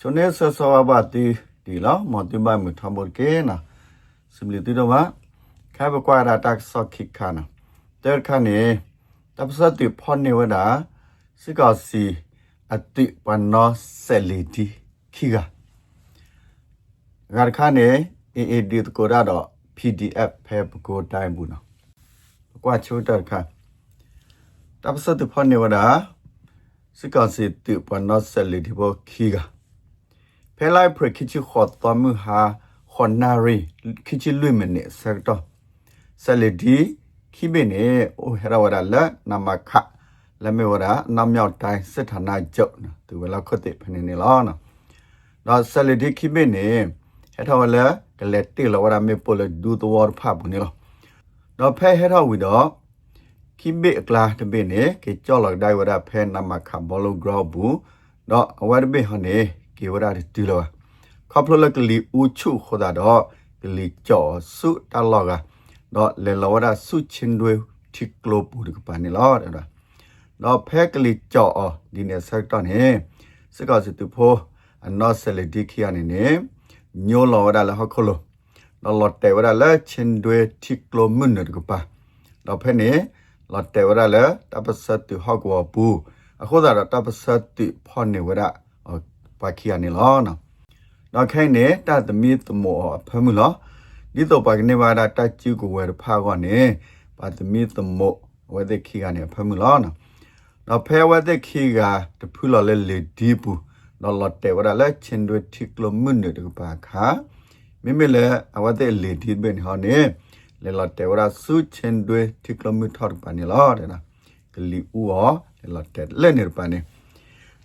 ကျွန်နေဆဆဝဘာတီဒီလောမတိမမထမဘောကေနာစမလီတီတော့မှာခိုင်ဘကွာရာတက်ဆော့ခိခါနာတဲခါနေတပ်စတိဖောနေဝဒါစိကောစီအတိပနောဆယ်လီတီခိကဂါခါနေ AAD တကိုရတော့ PDF ဖဲပကိုတိုင်းဘူးနော်ကွာချိုတက်ခါတပ်စတိဖော ဖဲလိုက်ဖရခိချီခေါ်တော်မူဟာခွန်နာရီခိချီလွိမနေဆက်တော့ဆလဒီခိဘနေအိုဟရဝရလာနမခလမေဝရနမြောက်တိုင်းစစ်ဌာနချုပ်နော်သူဝလာခွတ်တဲ့ဖနေနေလောနော်တော့ဆလဒီခိဘနေဟထဝလာကလက်တီလဝရမေပိုလဒူတော်ဖဘူးနေလောတော့ဖဲဟထဝီတော့ခိဘေကလာတဘေနေကေကြောက်လောက်ဒိုင်ဝရဖဲနမခဘောလိုဂရောဘူးတော့အဝရဘေဟနေ ကေဝရတီလောခပလလကလီဥချုခဒတော့ကလီကြောစုတလောကတော့လေလောရစုချင်းတွေတိကလိုပူဒီကပနီလောတော့တော့ဖဲကလီကြောအဒီနေဆက်တော့နေစကစတူဖိုအနောဆလဒီခီယနေနေညိုလောရလာဟခလိုတော့လော်တဲဝရလာချင်းတွေတိကလိုမွန်းနေကပါတော့ဖဲနေလော်တဲဝရလာတပစတ်တူဟောက်ကောပူအခုဒါတော့တပစတ်တူဖောနေဝရ ပါခီယနေလောနော်နောက်ခိုင်းနေတသမီသမောအဖမှုလောဒီတော့ပါကနေပါတာတချူကိုဝယ်ဖာကောနေပါသမီသမောဝဲတဲ့ခီကနေဖမှုလောနော်နောက်ဖဲဝဲတဲ့ခီကတဖူလောလဲလေဒီပူနော်လော်တဲဝရလဲချင်းတွေတိကလမွန်းနေတကပါခါမိမိလဲအဝတဲ့လေဒီဘင်ဟောနေလေလော်တဲဝရစုချင်းတွေတိကလမွန်းထောက်ပါနေလောတဲ့နော်ကလီဦးောလေလော်တဲလဲနေပါနေ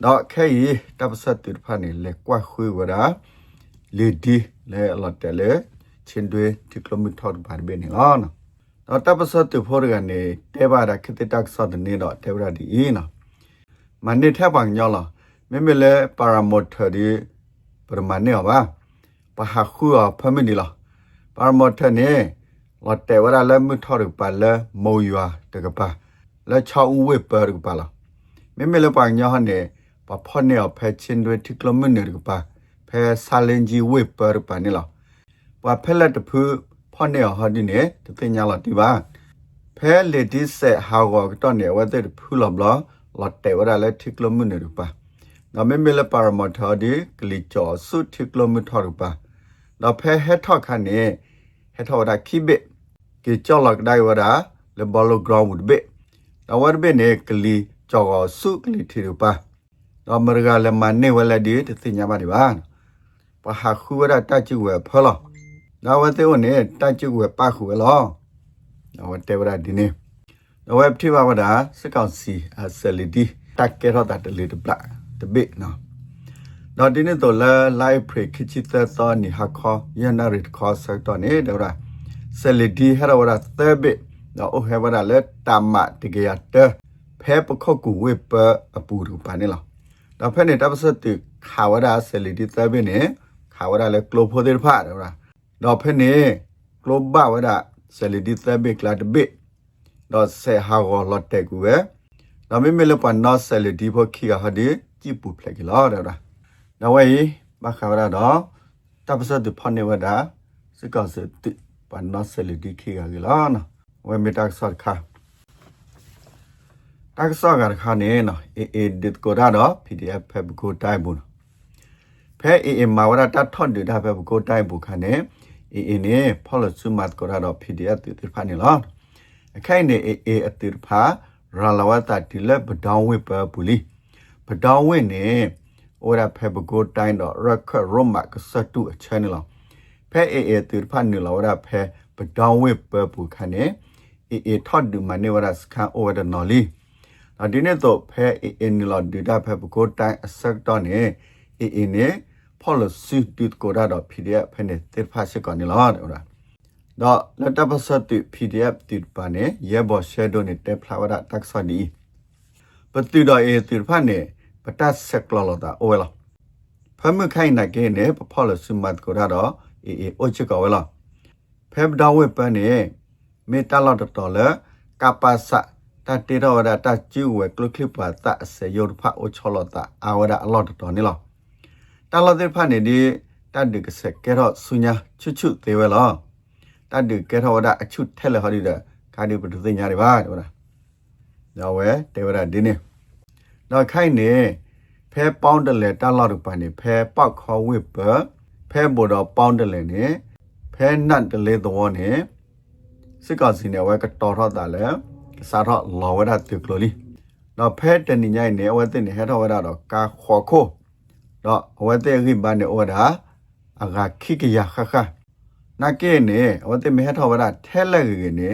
တော့ခဲရီတပ်စတ်တူဖာနေလေကွာခွေဝရာလေဒီလေလော်တဲလေချင်းတွေတိကလမွန်းထောက်ပါနေနေလောနော်တော့တပ်စတ်တူဖို့ကနေတဲပါတာခတိတက်ဆော့တဲ့နေတော့တဲဝရဒီနော်မန်နေထက်ပန်ညောလားမေမေလေပါရာမော့ထဒီပရမနေပါပဟာခုအဖမနီလားပါရာမော့ထနေလော်တဲဝရလဲမထော်ရပါလဲမောယွာတကပါလဲချောင်းဝေပါရကပါလားမေမေလေပန်ညောဟနေ ပဖော့နေအဖဲချင်းတွေတိကလမနေရကပါဖဲဆာလင်ဂျီဝေပါရပါနေလားပဖဲလက်တဖူဖော့နေဟဒီနေတသိညာလားဒီပါဖဲလေဒီဆက်ဟာဝတော့နေဝတဲ့ဖူလဘလာလော်တဲဝရလဲတိကလမနေရပါနမေမေလပါရမထာဒီကလီချောစုတိကလမထရပါတော့ဖဲဟက်ထောက်ခနဲ့ဟက်ထောက်ဒါခိဘေကေချောလကဒိုင်ဝရာလေဘောလိုဂရောင်းဝဒဘေတော့ဝဒဘေနေကလီချောစုကလီထီရပါ တော့မရဂလမနေဝလာဒီတသိညာပါဒီပါပဟာခုဝရတချူဝဲဖလောတော့ဝတဲ့ဝနေတချူဝဲပါခုဝဲလောတော့ဝတဲ့ဝရဒီနေတော့ဝဲပြပါဝဒါစကောက်စီအဆလီဒီတက်ကေရတာတလီတပလာတပိနော်တော့ဒီနေ့တော့လာ live pre ခချစ်တဲ့တော့နိဟာခေါ်ယနာရစ်ခေါ်ဆက်တော့နေတော့ရာဆယ်လီဒီဟရဝရသဘေတော့အိုဟဝရလက်တမတကရတဖဲပခုတ်ကူဝေပအပူရပါနေလား တော့ဖဲနေတပစတ်ခါဝရဆယ်လီဒီသဘေနေခါဝရလက်ကလိုဖိုဒေဖာတော့ရာတော့ဖဲနေကလိုဘဝရဆယ်လီဒီသဘေကလာတပိတော့ဆေဟာဂောလတ်တက်ကူဝဲတော့မိမေလပနောဆယ်လီဒီဖို့ခိကဟာဒီကြည့်ပူဖလက်ကလာတော့တာနဝေးမခါရတော့တပစတ်ဖန်နေဝဒါစကောစတိပနဆလဒီခိကကလာနဝေမီတက်ဆော့ခါ တက်ဆော့ကခါနေနော်အေအေဒစ်ကိုဒါတော့ PDF ဖက်ကိုတိုင်ဘူးဖဲအေအေမာဝရတတ်ထွန်ဒဒါဖက်ကိုတိုင်ဘူးခါနေအေအေနေဖော်လဆုမတ်ကိုဒါတော့ PDF တိဖာနေလားအခိုင်နေအေအေအတိဖာရာလဝတာတိလက်ပဒေါင်းဝိပပူလီပဒေါင်းဝင်းနေဩရာဖေဘကိုတိုင်းတော့ရခရမကစတုအချန်နလဖဲအေအေတူဖန်နလဝရာဖေပဒေါင်းဝေပပူခနဲ့အေအေထော့ဒူမနေဝရာစခန်ဩရနော်လီ အဒီနေတော့ဖဲအေအေနလဒီတာဖေဘကိုတိုင်းအဆက်တော့နေအေအေနေဖော်လစီတူကိုရတော့ PDF ဖဲနေတေဖာစကောနေလားတော့တော့လက်တပစတိ PDF တိပနေရေဘောရှေဒိုနေတဲ့ဖလာဝရတက်ဆာဒီပတိတော့အေတိဖာနေပတတ်ဆက်ကလောတာအိုဝဲလာဖမခိုင်နကေနေပဖော်လဆုမတ်ကိုရတော့အေအေအိုချကောဝဲလာဖက်ဒါဝဲပန်နေမေတလာတော်လကပါစ တတေရောဒတကျူဝဲကလကလပတာဆေယောဖာအိုချလတာအာဝဒအလော့တော်နေလားတတာလာတဲ့ဖာနေဒီတတ်ဒီကစက်ကဲတော့ဆုညာချွတ်ချွတ်သေးဝဲလောတတ်ဒီကဲတော့ဒါအချွတ်ထဲလေဟောဒီဒါခါဒီပဒသိညာတွေပါဟုတ်လားတော့ဝဲတေဝရဒီနေတော့ခိုင်နေဖဲပေါင်းတယ်လေတာလာတို့ပါနေဖဲပောက်ခေါ်ဝစ်ပဖဲဘော်တော့ပေါင်းတယ်လေနေဖဲနတ်တယ်လေတော့နေစစ်ကောစီနေဝဲကတော်တော့တာလေ စားတော့လောဝဲတာတူကလိုလီတော့ဖဲတနေညိုင်နေဝဲတဲ့နေဟဲတော့ဝဲတော့ကာခေါ်ခိုတော့ဝဲတဲ့ခိဘာနေဝဲတာအဂါခိကရခခနာကေနေဝဲတဲ့မေဟတော့ဝဲတာထဲလက်ကေနေ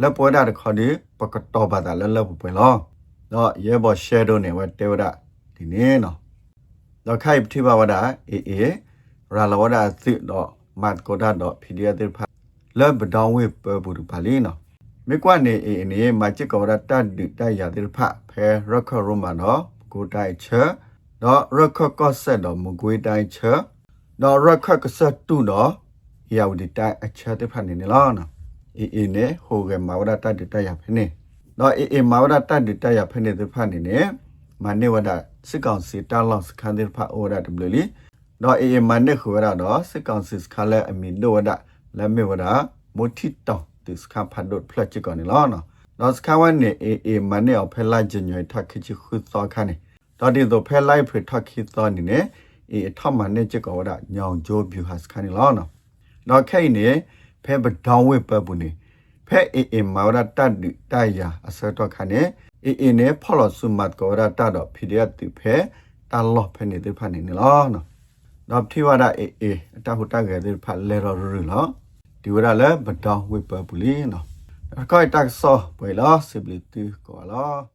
လက်ပွဲတာတခေါ်ဒီပကတော်ပါတာလဲလဲပွဲလောတော့ရဲဘော် shadow နေဝဲတေဝဒဒီနေနော်တော့ခိုင်တိဘဝဒအေအေရာလဝဒစစ်တော့မတ်ကိုဒါတော့ဖီဒီယာတေဖာလဲဘဒေါင်းဝေပဘူးပါလီနော် မေကွနေအေနေမချစ်ကောရတတ်ဒီတိုက်ရတေဖာဖဲရခရမနော်ကိုတိုက်ချေတော့ရခကောဆက်တော့မကွေးတိုက်ချေတော့ရခကဆက်တူတော့ယောဒီတိုက်အချေတေဖာနေနေလားနော်အေအေနေဟိုကမဝဒတတ်ဒီတိုက်ရဖနေတော့အေအေမဝဒတတ်ဒီတိုက်ရဖနေတေဖာနေနေမနေဝဒစစ်ကောင်စီတာလောက်စခန်းတေဖာအိုရတဘလီတော့အေအေမနေခွေရတော့စစ်ကောင်စီစခါလဲအမီလိုဝဒလက်မေဝဒမိုတီတောင်း ဒီစခါဖတ်ဒတ်ဖလက်ချကောနေလောနော်တော့စခါဝန်နေအေအေမနေအဖဲလိုက်ညွေထခချခုသောခါနေတော့ဒီတော့ဖဲလိုက်ဖထခိသောနေနေအေထမနေချကောဝဒညောင်ဂျိုးဗျူဟာစခါနေလောနော်တော့ခိနေဖဲဘဒေါင်းဝေပပူနေဖဲအေအေမာဝဒတတ်ဒီတိုင်ယာအစတော့ခါနေအေအေနေဖော်လို့ဆုမတ်ကောရတတော့ဖီဒီယက်တိဖဲတာလော့ဖဲနေတဲ့ဖာနေနေလောနော်တော့ထိဝဒအေအေအတဟုတကဲတဲ့ဖာလေရောရူလော ဒီဝရလည်းဘဒေါင်းဝေပပူလီနော်အကောက်တက်ဆောပွေလားစီဘလီတီကောလော